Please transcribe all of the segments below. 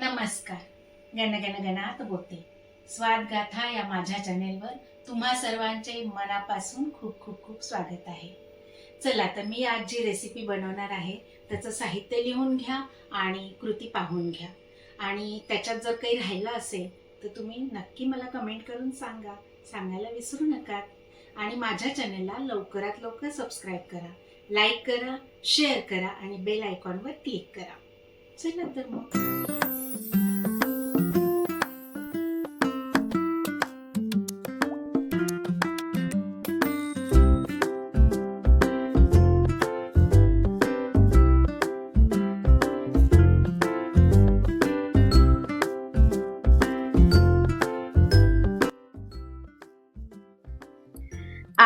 नमस्कार. गणगण गणात बोलते स्वाद गाथा या माझ्या चॅनेलवर तुम्हा सर्वांचे मनापासून खूप खूप खूप स्वागत आहे. चला तर मी आज जी रेसिपी बनवणार आहे त्याचं साहित्य लिहून घ्या आणि कृती पाहून घ्या. आणि त्याच्यात जर काही राहिलं असेल तर तुम्ही नक्की मला कमेंट करून सांगा. सांगायला विसरू नका. आणि माझ्या चॅनेलला लवकरात लवकर सबस्क्राईब करा लाईक करा शेअर करा आणि बेल आयकॉनवर क्लिक करा. चला तर मग.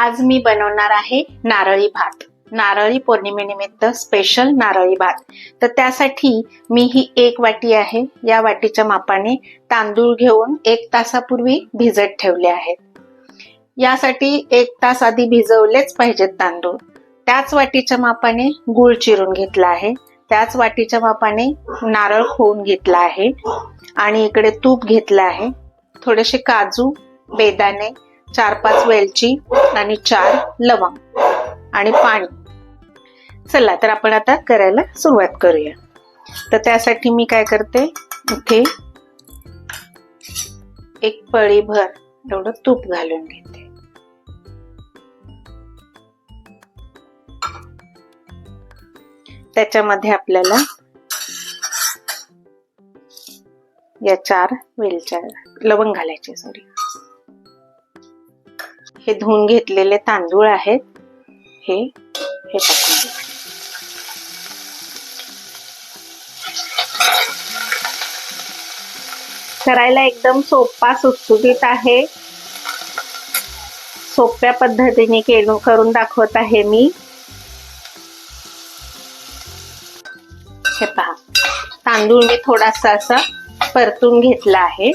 आज मी बनवणार आहे नारळी भात. नारळी पौर्णिमेनिमित्त स्पेशल नारळी भात. तर त्यासाठी मी ही एक वाटी आहे. या वाटीच्या मापाने तांदूळ घेऊन एक तासापूर्वी भिजत ठेवले आहेत. यासाठी एक तास आधी भिजवलेच पाहिजेत तांदूळ. त्याच वाटीच्या मापाने गुळ चिरून घेतला आहे. त्याच वाटीच्या मापाने नारळ खोवून घेतला आहे. आणि इकडे तूप घेतलं आहे. थोडेसे काजू बेदाणे चार पाच वेलची आणि चार लवंग आणि पाणी. चला तर आपण आता करायला सुरुवात करूया. तर त्यासाठी मी काय करते इथे एक पळीभर एवढं तूप घालून घेते. त्याच्यामध्ये आपल्याला या चार वेलच्या लवंग घालायचे सॉरी हे धुवून घेतलेले तांदूळ आहेत. हे हे टाकून करायला एकदम सोपा सुटसुटीत आहे. सोप्या पद्धतीने केलं करून दाखवत आहे मी. हे पहा. तांदूळ मी थोडासा असा परतून घेतला आहे.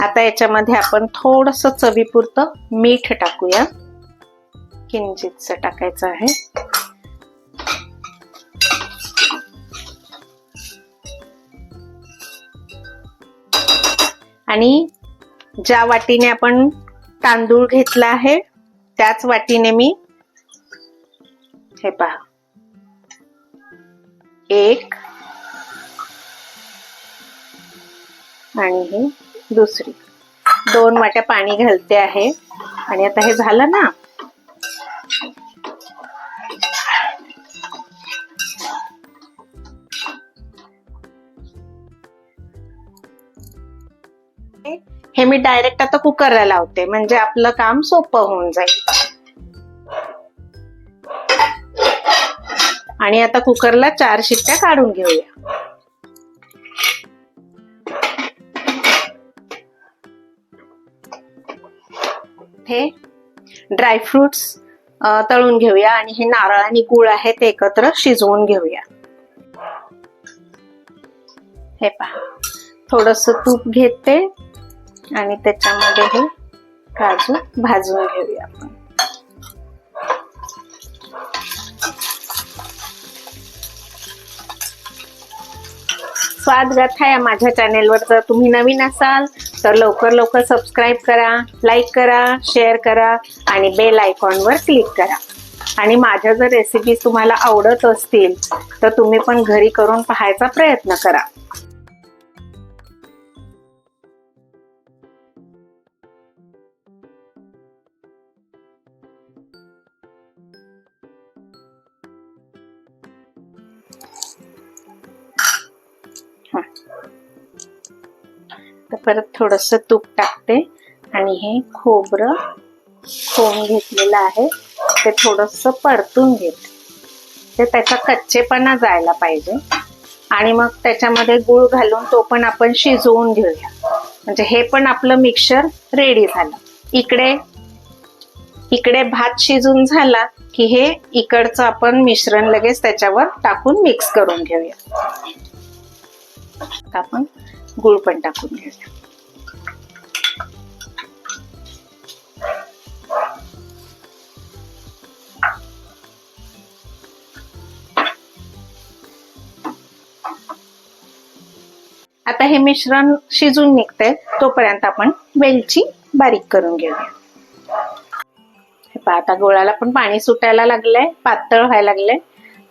आता याच्यामध्ये आपण थोडस चवीपुरतं मीठ टाकूया. किंचितच टाकायचं आहे. आणि ज्या वाटीने आपण तांदूळ घेतला आहे त्याच वाटीने मी हे पहा. एक. आणि हे दुसरी. दोन वाट्या पाणी घालते आहे. आणि आता हे झालं ना. हे मी डायरेक्ट आता कुकरला लावते. म्हणजे आपलं काम सोपं होऊन जाईल. आणि आता कुकरला चार शिट्ट्या काढून घेऊया. हे ड्रायफ्रुट्स तळून घेऊया आणि हे नारळ आणि गुळ आहे ते एकत्र शिजवून घेऊया. हे पहा थोडस तूप घेते आणि त्याच्यामध्ये हे काजू भाजून घेऊया आपण. स्वाद गाथा या माझ्या चॅनेलवर जर तुम्ही नवीन असाल तर लवकर लवकर सबस्क्राईब करा लाईक करा शेअर करा आणि बेल आयकॉनवर क्लिक करा. आणि माझ्या जर रेसिपीज तुम्हाला आवडत असतील तर तुम्ही पण घरी करून पाहायचा प्रयत्न करा. तर परत थोडस तूप टाकते आणि हे खोबरं खोवून घेतलेलं आहे. ते थोडस परतून घेते. ते त्याचा कच्चेपणा जायला पाहिजे. आणि मग त्याच्यामध्ये गुळ घालून तो पण आपण शिजवून घेऊया. म्हणजे हे पण आपलं मिक्सर रेडी झालं. इकडे इकडे भात शिजून झाला की हे इकडचं आपण मिश्रण लगेच त्याच्यावर टाकून मिक्स करून घेऊया. आपण गुळ पण टाकून घेऊया आता हे मिश्रण शिजून निघतंय तोपर्यंत आपण वेलची बारीक करून घेऊया. पहा आता गोळाला पण पाणी सुटायला लागलंय पातळ व्हायला लागलंय.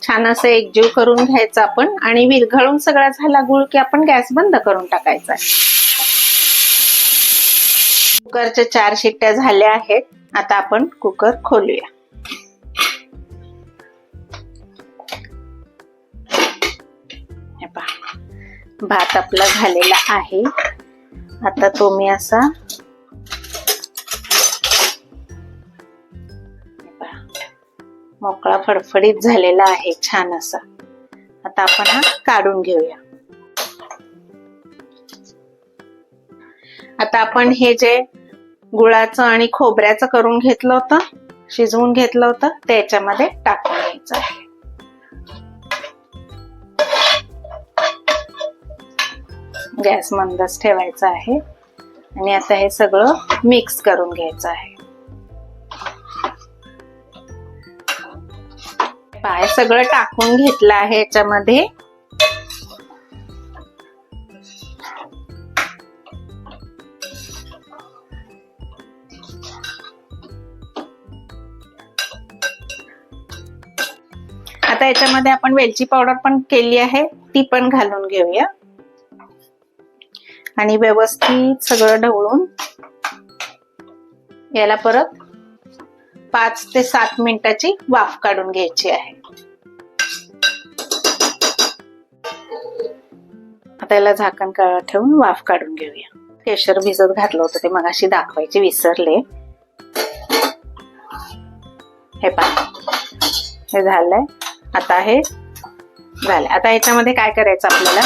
छान असं एकजीव करून घ्यायचं आपण आणि विरघळून सगळा झाला गुळ की आपण गॅस बंद करून टाकायचा कुकरच्या चार शिट्ट्या झाल्या आहेत. आता आपण कुकर खोलूया. भात आपला झालेला आहे. आता तो मी असा मोकळा फडफडीत झालेला आहे छान असा. आता आपण हा काढून घेऊया. आता आपण हे जे गुळाचं आणि खोबऱ्याचं करून घेतलं होतं शिजवून घेतलं होतं ते याच्यामध्ये टाकून घ्यायचं आहे. गॅस मंदच ठेवायचा आहे. आणि आता हे सगळं मिक्स करून घ्यायचं आहे. पाय सगळं टाकून घेतलं आहे याच्यामध्ये. आता याच्यामध्ये आपण वेलची पावडर पण केली आहे ती पण घालून घेऊया. आणि व्यवस्थित सगळं ढवळून याला परत पाच ते सात मिनिटाची वाफ काढून घ्यायची आहे. आता याला झाकण ठेवून वाफ काढून घेऊया. केशर भिजत घातलं होतं ते मगाशी दाखवायची विसरले. हे पा हे झालंय. आता हे झालंय. आता याच्यामध्ये काय करायचं आपल्याला?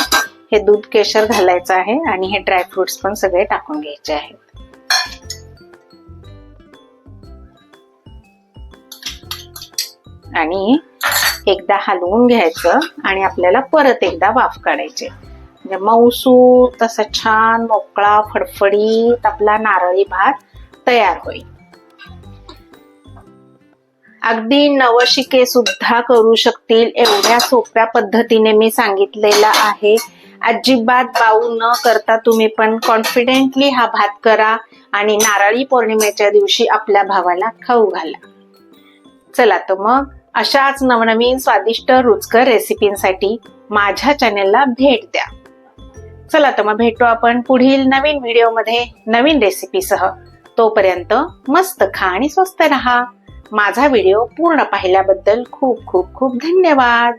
हे दूध केशर घालायचं आहे आणि हे ड्रायफ्रुट्स पण सगळे टाकून घ्यायचे आहेत. आणि एकदा हलवून घ्यायचं आणि आपल्याला परत एकदा वाफ काढायचे. म्हणजे मऊसूत तसा छान मोकळा फडफडीत आपला नारळी भात तयार होईल. अगदी नवशिके सुद्धा करू शकतील. एवढ्या सोप्या पद्धतीने मी सांगितलेला आहे. अजिबात बाऊ न करता तुम्ही पण कॉन्फिडेंटली हा भात करा आणि नारळी पौर्णिमेच्या दिवशी आपल्या भावाला खाऊ घाला. चला तर मग अशाच नवनवीन स्वादिष्ट रुचकर रेसिपींसाठी माझ्या चॅनेलला भेट द्या. चला तर मग भेटू आपण पुढील नवीन व्हिडिओमध्ये नवीन रेसिपीसह. तोपर्यंत मस्त खा आणि स्वस्त रहा. माझा व्हिडिओ पूर्ण पाहिल्याबद्दल खूप खूप खूप धन्यवाद.